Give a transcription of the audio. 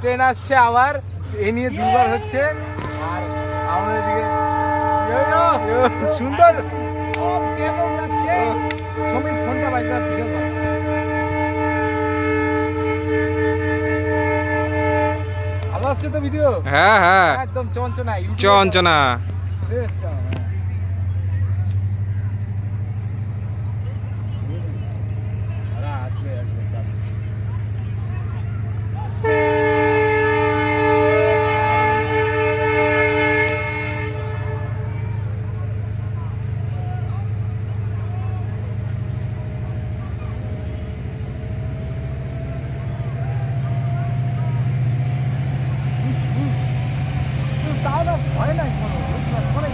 Train আসছে আবার এ নিয়ে দুবার হচ্ছে। আর আমাদের দিকে সুন্দর। সমীর ফোনটা বাজবে ভিডিও ভালো আসছে তো ভিডিও? হ্যাঁ হ্যাঁ। একদম চঞ্চনা চঞ্চনা। তাহলে হয় না কোনো